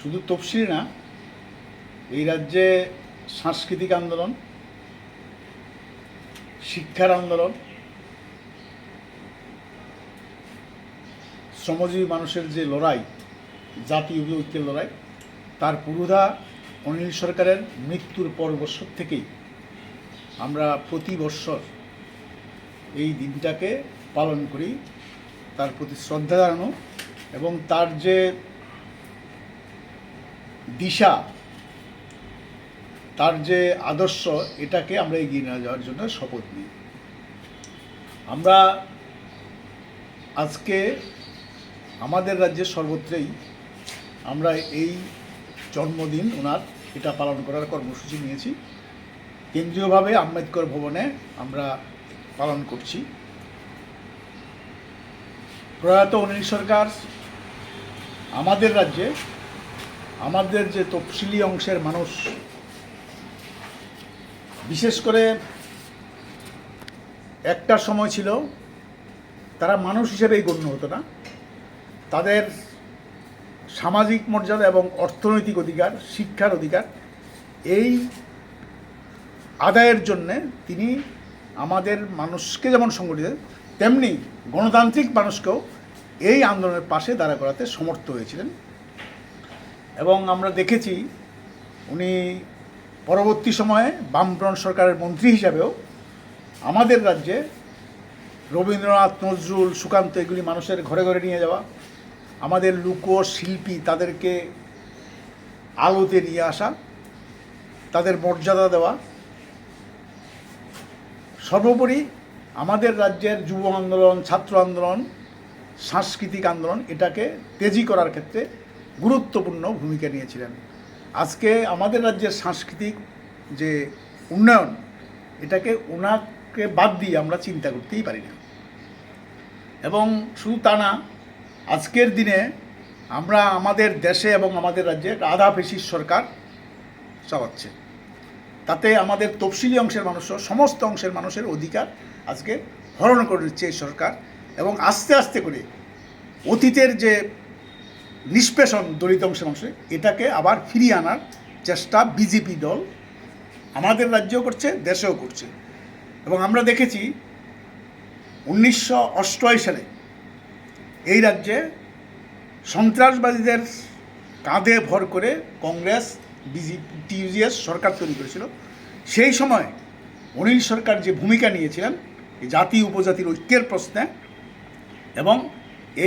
শুধু তফসিলি না এই রাজ্যে সাংস্কৃতিক আন্দোলন শিক্ষার আন্দোলন শ্রমজীবী মানুষের যে লড়াই জাতীয় ঐক্যের লড়াই। তার পুরোধা অনিল সরকারের মৃত্যুর পর বছর থেকেই। আমরা প্রতি বৎসর এই দিনটাকে পালন করি, তার প্রতি শ্রদ্ধা জানানো এবং তার যে দিশা, তার যে আদর্শ, এটাকে আমরা এগিয়ে নিয়ে যাওয়ার জন্য শপথ নিই। আমরা আজকে আমাদের রাজ্যের সর্বত্রই আমরা এই জন্মদিন ওনার এটা পালন করার কর্মসূচি নিয়েছি। কেন্দ্রীয়ভাবে আম্বেদকর ভবনে আমরা পালন করছি। প্রয়াত অনিল সরকার, আমাদের রাজ্যে, আমাদের যে তফসিলি অংশের মানুষ, বিশেষ করে একটা সময় ছিল, তারা মানুষ হিসেবেই গণ্য হতো না। তাদের সামাজিক মর্যাদা এবং অর্থনৈতিক অধিকার, শিক্ষার অধিকার, এই আদায়ের জন্যে তিনি আমাদের মানুষকে যেমন সংগঠিত তেমনি গণতান্ত্রিক মানুষকেও এই আন্দোলনের পাশে দাঁড়া করাতে সমর্থ হয়েছিলেন। এবং আমরা দেখেছি উনি পরবর্তী সময়ে বামফ্রন্ট সরকারের মন্ত্রী হিসাবেও আমাদের রাজ্যে রবীন্দ্রনাথ, নজরুল, সুকান্ত, এগুলি মানুষের ঘরে ঘরে নিয়ে যাওয়া আমাদের লোক শিল্পী তাদেরকে আলোতে নিয়ে আসা, তাদের মর্যাদা দেওয়া। সর্বোপরি আমাদের রাজ্যের যুব আন্দোলন, ছাত্র আন্দোলন, সাংস্কৃতিক আন্দোলন এটাকে তেজি করার ক্ষেত্রে গুরুত্বপূর্ণ ভূমিকা নিয়েছিলেন। আজকে আমাদের রাজ্যের সাংস্কৃতিক যে উন্নয়ন, এটাকে ওনাকে বাদ দিয়ে আমরা চিন্তা করতেই পারি না। এবং শুধু তা না আজকের দিনে আমরা আমাদের দেশে এবং আমাদের রাজ্যে আধা পেশির সরকার চালাচ্ছে। তাতে আমাদের তফসিলি অংশের মানুষও, সমস্ত অংশের মানুষের অধিকার আজকে হরণ করে দিচ্ছে এই সরকার এবং আস্তে আস্তে করে অতীতের যে নিষ্পেষণ দলিত অংশের মানুষের এটাকে আবার ফিরিয়ে আনার চেষ্টা বিজেপি দল আমাদের রাজ্যেও করছে, দেশেও করছে। এবং আমরা দেখেছি উনিশশো অষ্টআশি সালে এই রাজ্যে সন্ত্রাসবাদীদের কাঁধে ভর করে কংগ্রেস, বিজেপি, টিউজিএস সরকার তৈরি করেছিল। সেই সময় অনিল সরকার যে ভূমিকা নিয়েছিলেন জাতি উপজাতির ঐক্যের প্রশ্নে এবং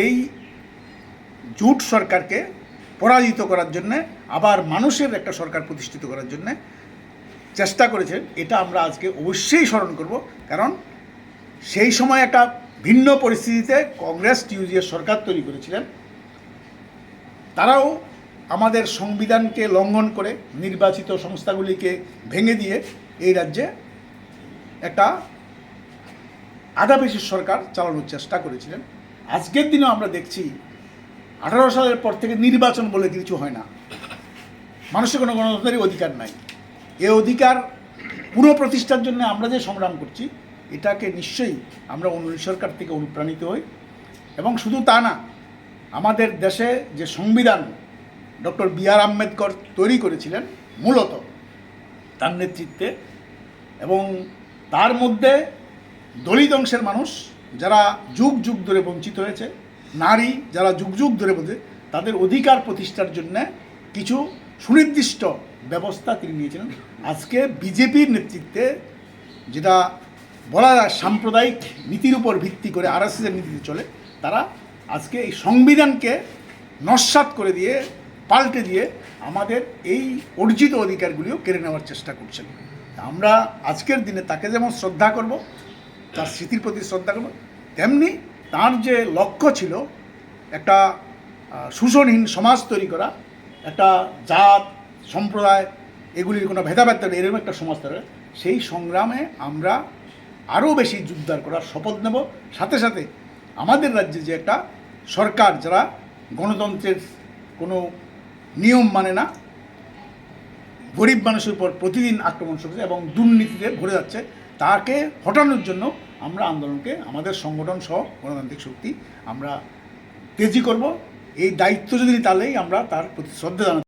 এই জুট সরকারকে পরাজিত করার জন্যে, আবার মানুষের একটা সরকার প্রতিষ্ঠিত করার জন্যে চেষ্টা করেছেন, এটা আমরা আজকে অবশ্যই স্মরণ করব। কারণ সেই সময় একটা ভিন্ন পরিস্থিতিতে কংগ্রেস টিউজিএস সরকার তৈরি করেছিলেন। তারাও আমাদের সংবিধানকে লঙ্ঘন করে নির্বাচিত সংস্থাগুলিকে ভেঙে দিয়ে এই রাজ্যে একটা আধাবেশি সরকার চালানোর চেষ্টা করেছিলেন। আজকের দিনেও আমরা দেখছি, আঠারো সালের পর থেকে নির্বাচন বলে কিছু হয় না। মানুষের কোনো গণতন্ত্রের অধিকার নাই। এ অধিকার পুনঃপ্রতিষ্ঠার জন্য আমরা যে সংগ্রাম করছি এটাকে নিশ্চয়ই আমরা অন্য সরকার থেকে অনুপ্রাণিত হই। এবং শুধু তা না, আমাদের দেশে যে সংবিধান ডক্টর বি আর আম্বেদকর তৈরি করেছিলেন, মূলত তার নেতৃত্বে, এবং তার মধ্যে দলিত অংশের মানুষ যারা যুগ যুগ ধরে বঞ্চিত হয়েছে, নারী যারা যুগ যুগ ধরে বোঝে তাদের অধিকার প্রতিষ্ঠার জন্য কিছু সুনির্দিষ্ট ব্যবস্থা তিনি নিয়েছিলেন। আজকে বিজেপির নেতৃত্বে যেটা বলা যায় সাম্প্রদায়িক নীতির উপর ভিত্তি করে আর এস নীতিতে চলে, তারা আজকে এই সংবিধানকে নস্বাত করে দিয়ে, পাল্টে দিয়ে আমাদের এই অর্জিত অধিকারগুলিও কেড়ে নেওয়ার চেষ্টা করছেন। আমরা আজকের দিনে তাকে যেমন শ্রদ্ধা করব, তার স্মৃতির প্রতি শ্রদ্ধা করব, তেমনি তার যে লক্ষ্য ছিল, একটা শোষণহীন সমাজ তৈরি করা, একটা জাত, সম্প্রদায়, এগুলির কোনো ভেদাভেদ নেই, এরকম একটা সমাজ তৈরি সেই সংগ্রামে আমরা আরও বেশি যুদ্ধদার করার শপথ নেব। সাথে সাথে আমাদের রাজ্যে যে একটা সরকার যারা গণতন্ত্রের কোনো নিয়ম মানে না, গরিব মানুষের উপর প্রতিদিন আক্রমণ চলছে এবং দুর্নীতিতে ভরে যাচ্ছে, তাকে হটানোর জন্য আমরা আন্দোলনকে, আমাদের সংগঠন সহ গণতান্ত্রিক শক্তি আমরা তেজি করব। এই দায়িত্ব যদি তাহলেই আমরা তার প্রতি শ্রদ্ধা জানাতে